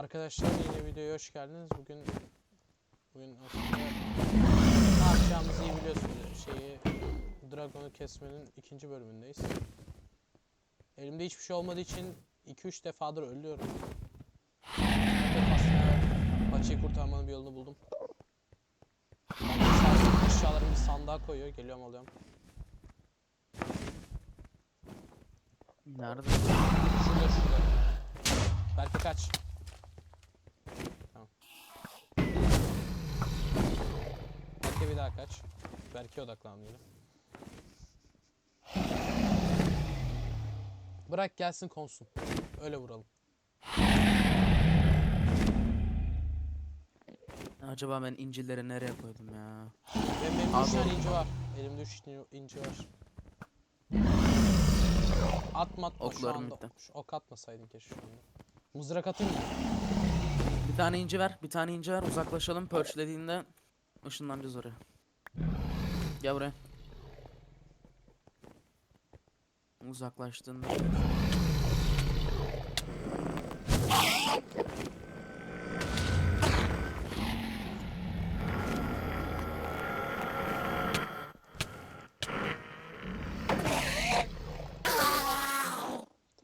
Arkadaşlar yeni videoya hoş geldiniz. Bugün bugün aslında ne yapacağımızı iyi biliyorsunuz. Şeyi Dragon'u kesmenin ikinci bölümündeyiz. Elimde hiçbir şey olmadığı için 2-3 defadır ölüyorum. Maçı kurtarmanın bir yolunu buldum. Eşyalarımı bir sandığa koyuyor. Geliyorum alıyorum. Nerede? Şurada şurada. Belki kaç. Bir daha kaç. Belki odaklandı yine. Bırak gelsin konsun. Öyle vuralım. Acaba ben incileri nereye koydum ya? Benim, benim 3 tane inci var. Elimde 3 inci var. Atma atma şu Oklarım anda. bitti. Şu ok atmasaydın keşke şu anda. Mızrak atayım mı? Bir tane inci ver, bir tane inci ver. Uzaklaşalım. Perchlediğinde ışınlanacağız oraya. Gel buraya. Uzaklaştığında.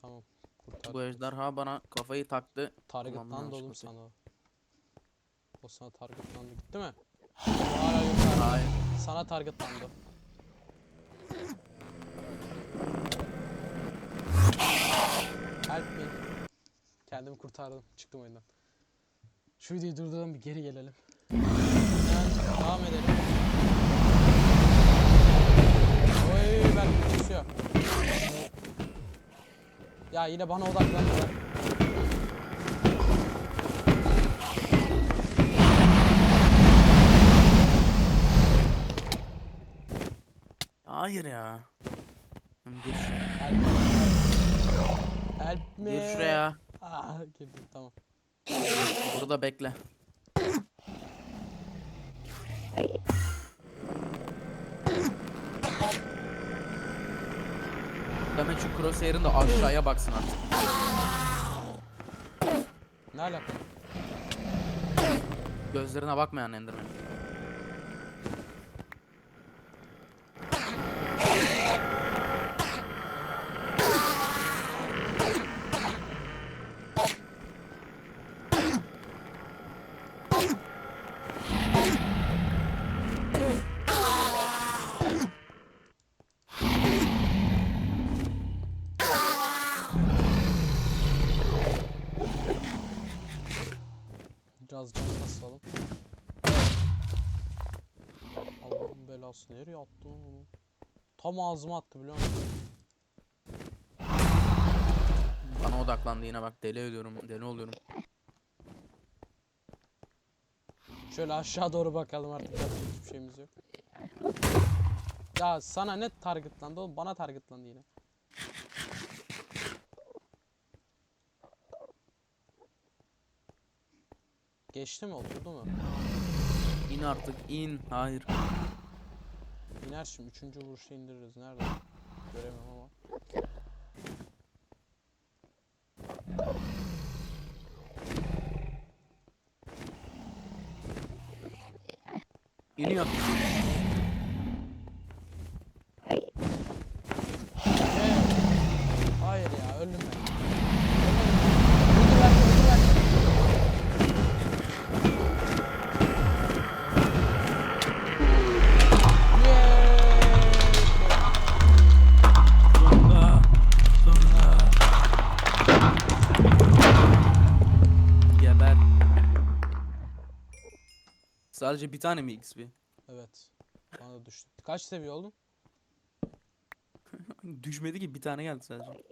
Tamam. Kurtar. Bu ejderha bana kafayı taktı. Kullandım Targetlandı oğlum sana. o. Sana targetlandı gitti mi? Hala yukarıda. Hayır. Sana targetlandı. Help me. Kendimi kurtardım. Çıktım oyundan. Şu videoyu durduralım bir geri gelelim. Yani devam edelim. Oy ben kusuyor. Ya yine bana odaklandılar. Hayır ya. Gir şuraya. Help me. Help me. Gir şuraya. Ah girdim tamam. Burada bekle. Hemen şu crosshair'ın da aşağıya baksın artık. Ne alaka? Gözlerine bakmayan Enderman. Nereye attı lan onu? Tam ağzıma attı biliyor musun? Bana odaklandı yine bak deli ediyorum, deli oluyorum. Şöyle aşağı doğru bakalım artık yapacak hiçbir şeyimiz yok. Ya sana ne targetlandı oğlum bana targetlandı yine. Geçti mi oturdu mu? İn artık in. Hayır. İner şimdi üçüncü vuruşta indiririz. Nerede? Göremiyorum ama. İniyor. Sadece bir tane mi XP? Evet. Bana da düştü. Kaç seviye oldun? Düşmedi ki bir tane geldi sadece.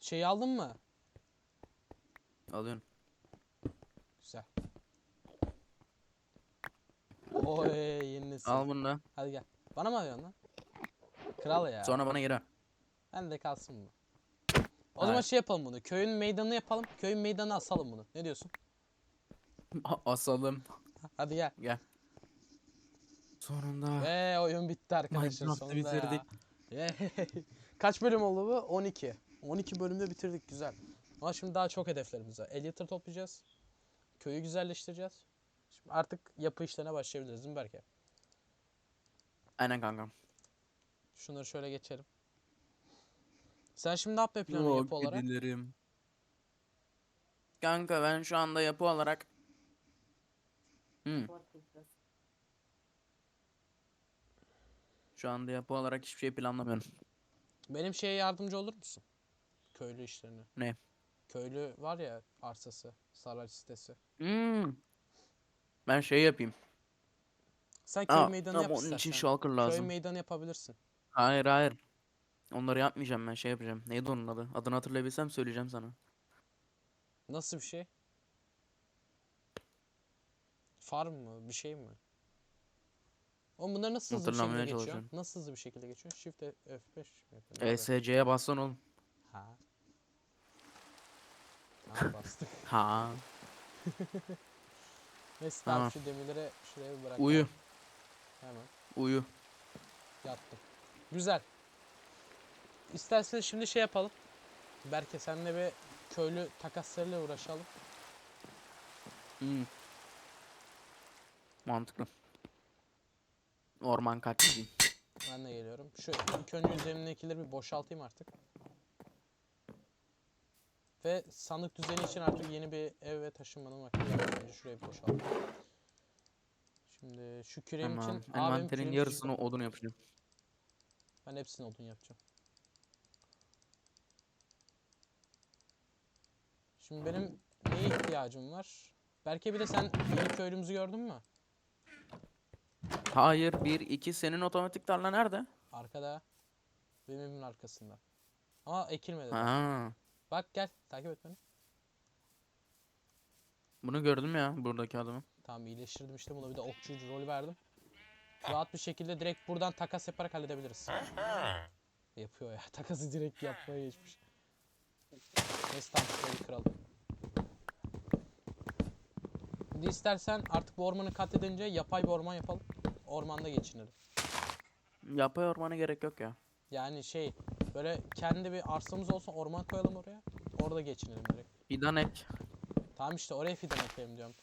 Şeyi aldın mı? Alıyorum. Güzel. Oy yeni nesil. Al bunu da. Hadi gel. Bana mı alıyorsun lan? Kral ya. Sonra bana geri ver. Ben de kalsın bu. O zaman Hayır. şey yapalım bunu. Köyün meydanını yapalım. Köyün meydanına asalım bunu. Ne diyorsun? A- Asalım. Hadi gel. Gel. Sonunda. Ve oyun bitti arkadaşlar Minecraft'ı sonunda ya. bitirdik. Yey. Kaç bölüm oldu bu? 12. 12 bölümde bitirdik güzel. Ama şimdi daha çok hedeflerimiz var. Elytra toplayacağız. Köyü güzelleştireceğiz. Şimdi artık yapı işlerine başlayabiliriz değil mi Berke? Aynen kankam. Şunları şöyle geçelim. Sen şimdi ne yapmayı planlıyorsun yapı olarak? kedilerim. Kanka ben şu anda yapı olarak Hmm. Şu anda yapı olarak hiçbir şey planlamıyorum. Benim şeye yardımcı olur musun? Köylü işlerine. Ne? Köylü var ya arsası, saray sitesi. Hmm. Ben şey yapayım. Sen köy Aa, meydanı yap onun için istersen. shulker Köy lazım. meydanı yapabilirsin. Hayır hayır. Onları yapmayacağım ben şey yapacağım. Neydi onun adı? Adını hatırlayabilsem söyleyeceğim sana. Nasıl bir şey? Farm mı? Bir şey mi? Oğlum bunları nasıl hızlı bir şekilde Hatırlamaya geçiyor? çalışıyorum. Nasıl hızlı bir şekilde geçiyor? Shift F- F5 mi yapıyor? Ne yapıyor? ESC'ye bassan oğlum. Ha. Ha bastık. Ha. Neyse Tamam. tamam şu demirleri şuraya bir. Uyu. Hemen Uyu. yattım. Güzel. İsterseniz şimdi şey yapalım. Berke senle bir köylü takaslarıyla uğraşalım. Hmm. Mantıklı. Orman kaççıyım. Ben de geliyorum. Şu ilk önce üzerimdekileri bir boşaltayım artık. Ve sandık düzeni için artık yeni bir ev ve taşınmanın vakti geldi. Önce şurayı boşaltayım. Şimdi şu küreğim Tamam. için... Envanterin yarısını küçük. odun yapacağım. Ben hepsini odun yapacağım. Şimdi benim neye ihtiyacım var? Belki bir de sen yeni köylümüzü gördün mü? Hayır. Bir, iki. Senin otomatik tarla nerede? Arkada. Benim evimin arkasında. Ama ekilmedi. Ha. Bak gel takip et beni. Bunu gördüm ya buradaki adamı. Tamam iyileştirdim işte buna bir de okçu rolü verdim. Rahat bir şekilde direkt buradan takas yaparak halledebiliriz. Yapıyor ya. Takası direkt yapmaya geçmiş. Neyse tamam kıralım. Şimdi istersen artık bu ormanı katledince yapay bir orman yapalım. Ormanda geçinelim. Yapay ormana gerek yok ya. Yani şey böyle kendi bir arsamız olsun orman koyalım oraya. Orada geçinelim direkt. Fidan ek. Tamam işte oraya fidan ekelim diyorum.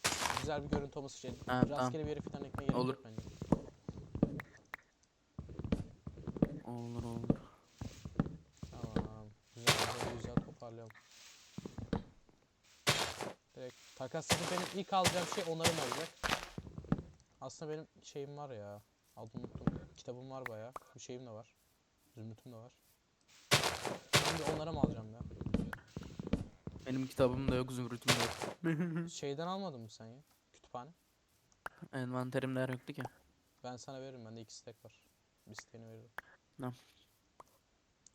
Güzel bir görüntü olması için. Ha, Rastgele tamam. bir yere fidan ekmeye gerek Olur. yok bence. Olur olur. Tamam. Güzel güzel güzel toparlıyorum. Direkt takas yapıp benim ilk alacağım şey onarım olacak. Aslında benim şeyim var ya. Adını unuttum. Kitabım var bayağı. Bir şeyim de var. Zümrütüm de var. Şimdi onarım alacağım ya. Benim kitabım da yok, zümrütüm de yok. Şeyden almadın mı sen ya? Kütüphane. Envanterimde yer yoktu ki. Ben sana veririm. Bende iki stack var. Bir stack'ini veririm. Tamam.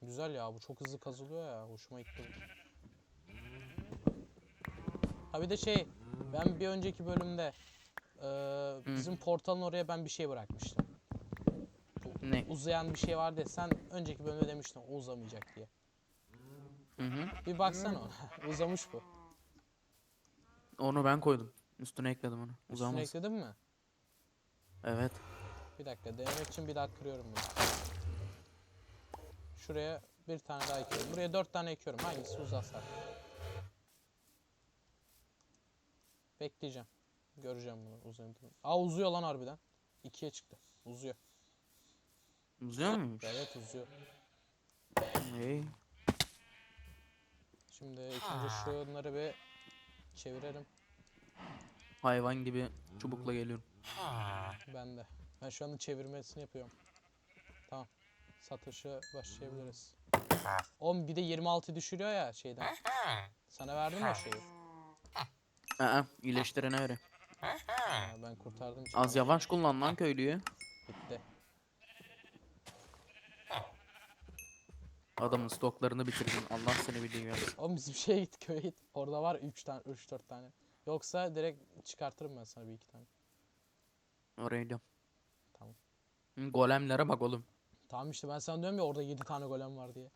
Güzel ya. Bu çok hızlı kazılıyor ya. Hoşuma gitti. Ha bir de şey. Ben bir önceki bölümde eee, bizim portalın oraya ben bir şey bırakmıştım. Ne? Uzayan bir şey vardı ya. Sen önceki bölümde demiştin o uzamayacak diye. Hı hı. Bir baksana ona. Uzamış bu. Onu ben koydum. Üstüne ekledim onu. Üstüne Uzamaz. ekledin mi? Evet. Bir dakika denemek için bir daha kırıyorum bunu. Şuraya bir tane daha ekiyorum. Buraya dört tane ekiyorum. Hangisi uzarsa. Bekleyeceğim. Göreceğim bunu uzayınca. Aa uzuyor lan harbiden. İkiye çıktı. Uzuyor. Uzuyor muymuş? Evet uzuyor. İyi. Şimdi ilk önce şunları bir çevirelim. Hayvan gibi çubukla geliyorum. Ben de. Ben şu anda çevirmesini yapıyorum. Tamam. Satışa başlayabiliriz. Oğlum bir de 26 düşürüyor ya şeyden. Sana verdim mi o şeyi? Aa, iyileştirene öyle. Ben kurtardım. Az şimdi. yavaş kullan lan köylüyü. Bitti. Adamın stoklarını bitirdin. Allah seni bildiği gibi. Oğlum bizim şeye git köye git. Orada var 3 tane 3 4 tane. Yoksa direkt çıkartırım ben sana bir iki tane. Oraya gidiyorum. Tamam. Hı, Golemlere bak oğlum. Tamam işte ben sana diyorum ya orada 7 tane golem var diye.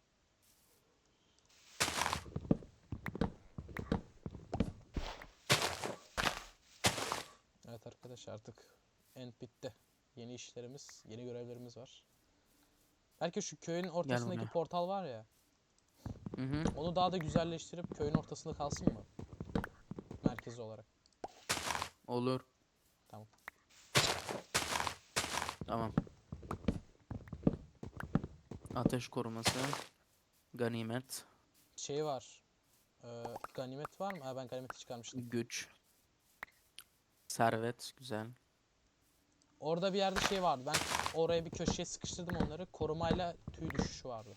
Evet arkadaşlar artık end bitti. Yeni işlerimiz, yeni görevlerimiz var. Belki şu köyün ortasındaki portal var ya. Hı hı. Onu daha da güzelleştirip köyün ortasında kalsın mı? Merkezi olarak. Olur. Tamam. Tamam. Ateş koruması. Ganimet. Şey var. Ee, ganimet var mı? Ha ben ganimeti çıkarmıştım. Güç. Servet. Güzel. Orada bir yerde şey vardı. Ben oraya bir köşeye sıkıştırdım onları. Korumayla tüy düşüşü vardı.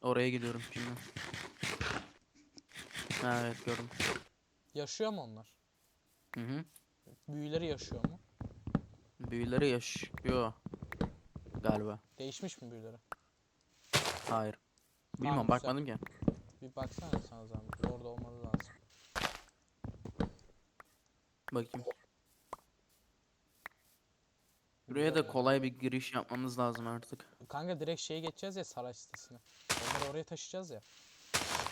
Oraya gidiyorum şimdi. Ha, evet gördüm. Yaşıyor mu onlar? Hı hı. Büyüleri yaşıyor mu? Büyüleri yaşıyor. Galiba. Değişmiş mi büyüleri? Hayır. Bilmem güzel. bakmadım ki. Bir baksana sana zahmet. Orada olmalı lazım. Bakayım. Buraya da kolay bir giriş yapmamız lazım artık. Kanka direkt şeye geçeceğiz ya saray sitesine. Onları oraya taşıyacağız ya.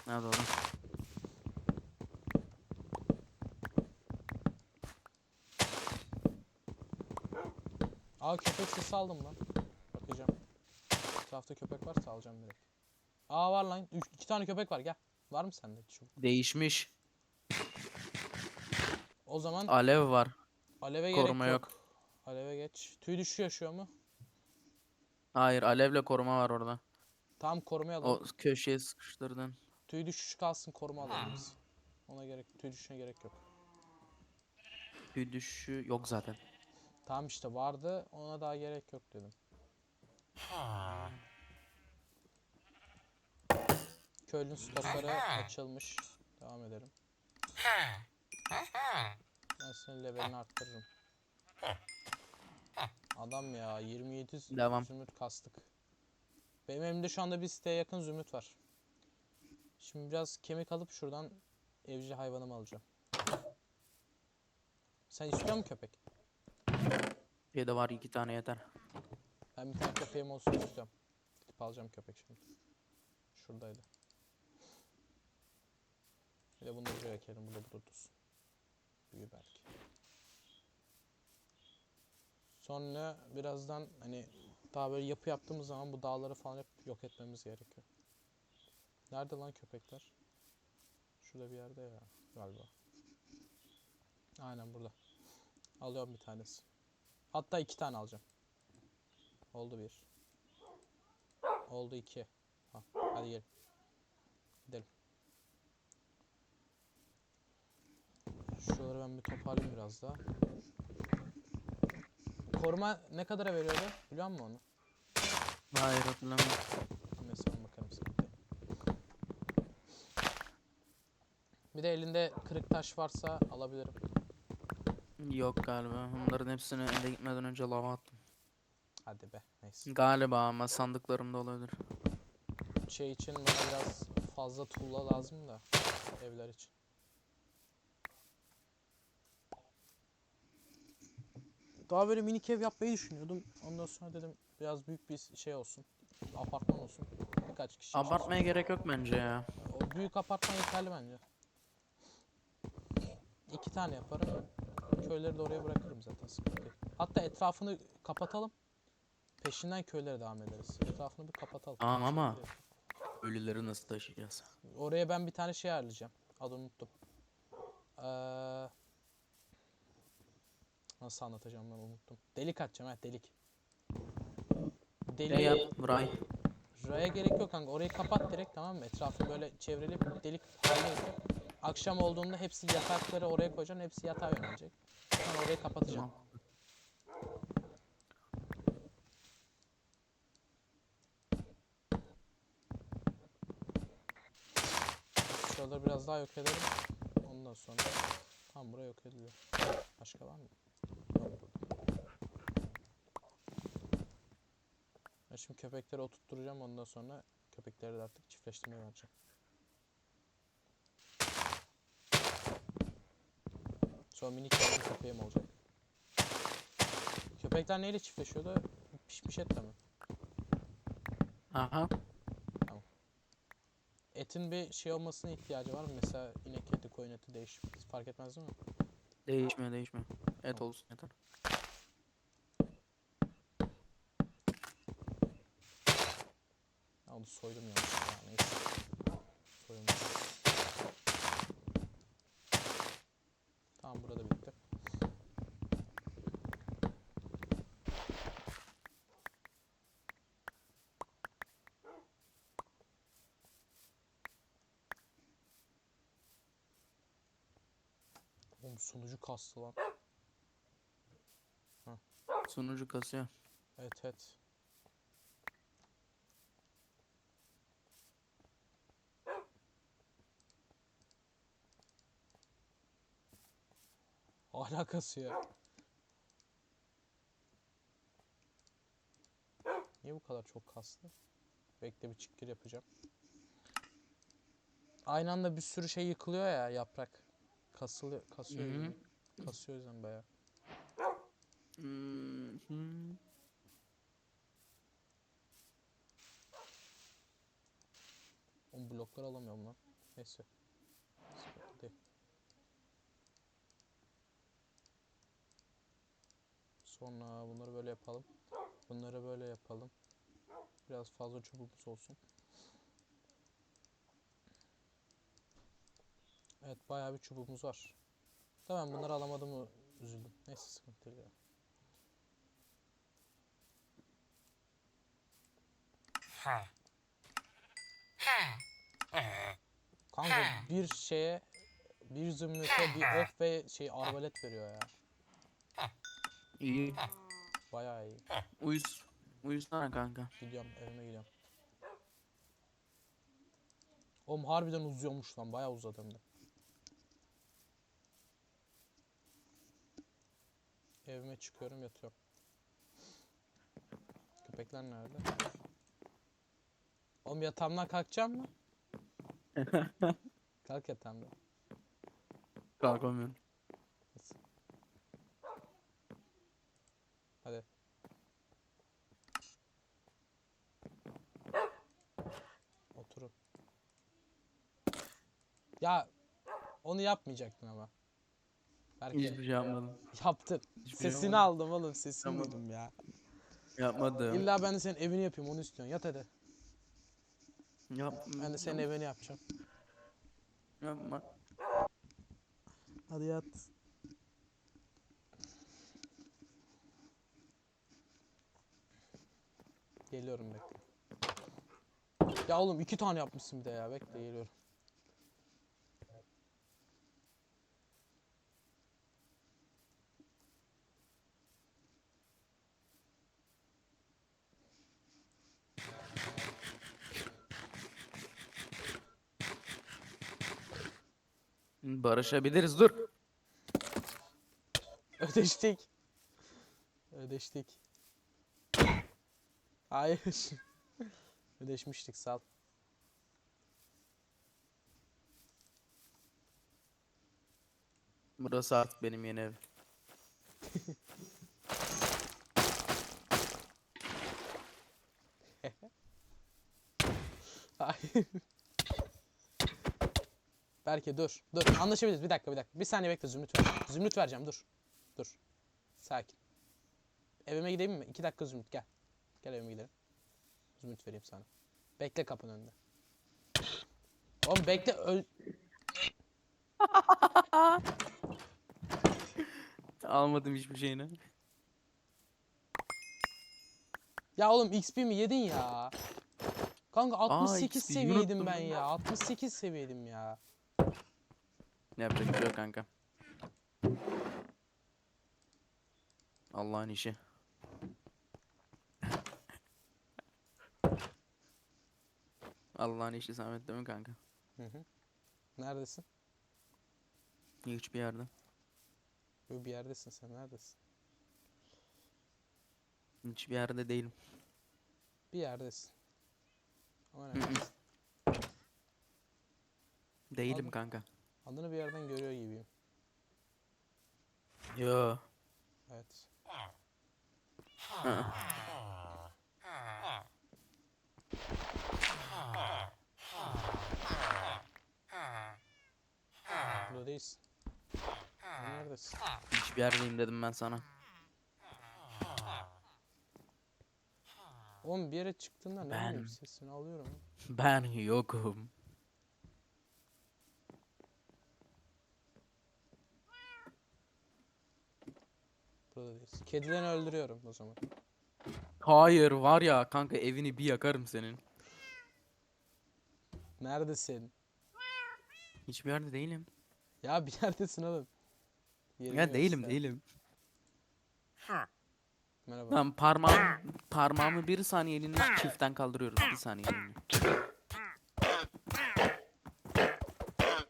Ha doğru. Aa köpek sesi aldım lan. Bakacağım. Etrafta köpek varsa alacağım direkt. Aa var lan. Üç, iki tane köpek var gel. Var mı sende? Şu. Değişmiş. O zaman Alev var. aleve gerek koruma yok. yok. Aleve geç. Tüy düşüyor yaşıyor mu? Hayır alevle koruma var orada. Tamam korumaya O alalım. köşeye sıkıştırdın. Tüy düşüşü kalsın koruma alalım biz. Ona gerek tüy düşüşüne gerek yok. Bir düşüşü yok zaten. Tamam işte vardı ona daha gerek yok dedim. Köylünün stokları açılmış. Devam edelim. Ben senin levelini arttırırım. Adam ya 27 z- Devam. zümrüt kastık. Benim elimde şu anda bir siteye yakın zümrüt var. Şimdi biraz kemik alıp şuradan evcil hayvanımı alacağım. Sen istiyor musun köpek? Bir de var iki tane yeter. Ben bir tane köpeğim olsun istiyorum. Gidip alacağım köpek şimdi. Şuradaydı. Bir de bunu buraya ekelim. Burada burada Büyü belki. Sonra birazdan hani daha böyle yapı yaptığımız zaman bu dağları falan hep yok etmemiz gerekiyor. Nerede lan köpekler? Şurada bir yerde ya galiba. Aynen burada. Alıyorum bir tanesi. Hatta iki tane alacağım. Oldu bir. Oldu iki. Ha, hadi gelin. Gidelim. Şuraları ben bir toparlayayım biraz daha. Koruma ne kadara veriyordu? Biliyor musun onu? Hayır hatırlamıyorum. Ben bakarım sıkıntı. Bir de elinde kırık taş varsa alabilirim. Yok galiba. Onların hepsini elde gitmeden önce lava attım. Hadi be. Neyse. Galiba ama sandıklarımda olabilir. Şey için bana biraz fazla tuğla lazım da evler için. Daha böyle minik ev yapmayı düşünüyordum. Ondan sonra dedim biraz büyük bir şey olsun. Apartman olsun. Birkaç kişi. Abartmaya gerek yok bence ya. O büyük apartman yeterli bence. İki tane yaparım. Köyleri de oraya bırakırım zaten sıkıntı değil. Hatta etrafını kapatalım. Peşinden köylere devam ederiz. Etrafını bir kapatalım. Tamam ama-. Ölüleri nasıl taşıyacağız? Oraya ben bir tane şey ayarlayacağım. Adını unuttum. Ee, nasıl anlatacağım ben unuttum. Delik atacağım ha delik. Ne Deliği Şey yap? Ray. Raya gerek yok kanka. Orayı kapat direkt tamam mı? Etrafı böyle çevreleyip delik haline getir. Akşam olduğunda hepsi yatakları oraya koyacaksın. Hepsi yatağa yönelecek. Sonra orayı kapatacağım. Tamam. Şuraları biraz daha yok edelim. Ondan sonra tam buraya yok ediliyor. Başka var mı? Yok burada. Ben şimdi köpekleri oturtturacağım. Ondan sonra köpekleri de artık çiftleştirmeye vereceğim. Sonra minik yavru köpeğim olacak. Köpekler neyle çiftleşiyordu? Pişmiş etle mi? Aha. Etin bir şey olmasına ihtiyacı var mı? Mesela inek eti, koyun eti değiş fark etmez değil mi? Değişmiyor değişmiyor. Et olsun yeter. Onu soydum yanlışlıkla. Neyse. Soyulmuş. Tamam burada bitti. Oğlum sunucu kastı lan. Sunucu kasıyor. Evet evet. Hala kasıyor. Niye bu kadar çok kastı? Bekle bir çıkgir yapacağım. Aynı anda bir sürü şey yıkılıyor ya yaprak. Kasılıyor, kasıyor. Hı hı. Kasıyor yüzden bayağı. Hmm, hmm. O blokları alamıyorum lan. Neyse. Sıkıntı değil. Sonra bunları böyle yapalım. Bunları böyle yapalım. Biraz fazla çubuğumuz olsun. Evet bayağı bir çubuğumuz var. Tamam bunları alamadım üzüldüm. Neyse sıkıntı değil ya. Kanka bir şeye bir zümrüte bir ok ve şey arbalet veriyor ya. İyi. Bayağı iyi. Uyuz. Uyusana kanka. Gidiyorum evime gidiyorum. Oğlum harbiden uzuyormuş lan bayağı uzadı hem de. Evime çıkıyorum yatıyorum. Köpekler nerede? Oğlum yatağımdan kalkacağım mı? Kalk yatağımdan. Kalkamıyorum. Hadi. Oturun. Ya onu yapmayacaktın ama. Belki Hiçbir şey yapmadım. yaptın. Hiçbir şey Sesini yapmadım. aldım oğlum. Sesini Yapmadım. duydum ya. Yapmadım. İlla ben de senin evini yapayım onu istiyorsun. Yat hadi. Yap. Ben de senin evini yapacağım. Yapma. Hadi yat. Geliyorum bekle. Ya oğlum iki tane yapmışsın bir de ya. Bekle geliyorum. Barışabiliriz dur. Ödeştik. Ödeştik. Hayır. Ödeşmiştik sal. Burası artık benim yeni ev. Hayır. Berke dur. Dur. Anlaşabiliriz. Bir dakika bir dakika. Bir saniye bekle Zümrüt ver. Zümrüt vereceğim dur. Dur. Sakin. Evime gideyim mi? İki dakika Zümrüt gel. Gel evime gidelim. Zümrüt vereyim sana. Bekle kapının önünde. Oğlum bekle öl... Almadım hiçbir şeyini. Ya oğlum XP mi yedin ya? Kanka 68 XP 'yi seviyeydim ben ya. ya. 68 seviyeydim ya. Yapacak bir şey yok kanka. Allah'ın işi. Allah'ın işi Samet değil mi kanka? Hı hı. Neredesin? Hiçbir yerde. Böyle bir yerdesin sen. Neredesin? Hiçbir yerde değilim. Bir yerdesin. Ama neredesin? Değilim Abi. kanka. Adını bir yerden görüyor gibiyim. Yo. Evet. Burada değilsin. Sen Neredesin? Hiçbir yerdeyim dedim ben sana. Oğlum bir yere çıktığında ne Ben- bileyim sesini alıyorum. Ben yokum. Burada değiliz. Kedilerini öldürüyorum o zaman. Hayır var ya kanka evini bir yakarım senin. Neredesin? Hiçbir yerde değilim. Ya bir neredesin oğlum? Yerini Ya değilim göster. değilim. Merhaba. Ben parmağım parmağımı bir saniyeliğine çiftten kaldırıyorum. Bir saniyeliğine.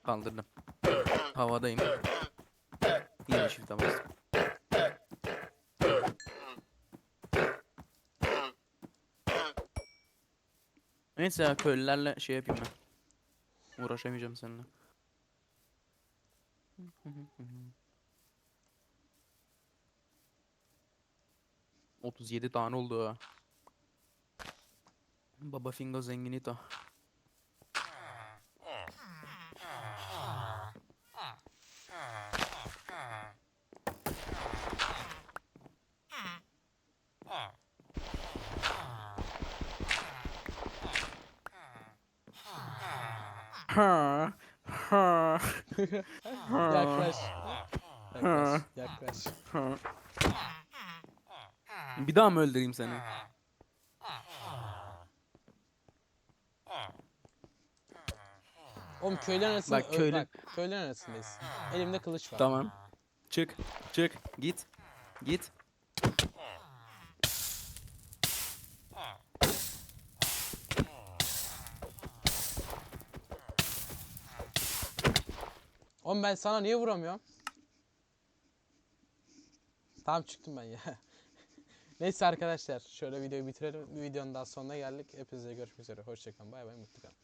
Kaldırdım. Havadayım. Yine çifte bastım. Neyse ya köylülerle şey yapayım ben. Uğraşamayacağım seninle. 37 tane oldu ha. Baba Fingo zenginito. Yaklaş. Yaklaş. Bir daha mı öldüreyim seni? Oğlum köyler arasında Bak köylü- bak, köyler arasındayız. Elimde kılıç var. Tamam. Çık, çık, git, git. Oğlum ben sana niye vuramıyorum? Tamam çıktım ben ya. Neyse arkadaşlar şöyle videoyu bitirelim. Videonun daha sonuna geldik. Hepinize görüşmek üzere. Hoşçakalın. Bay bay mutlu kalın.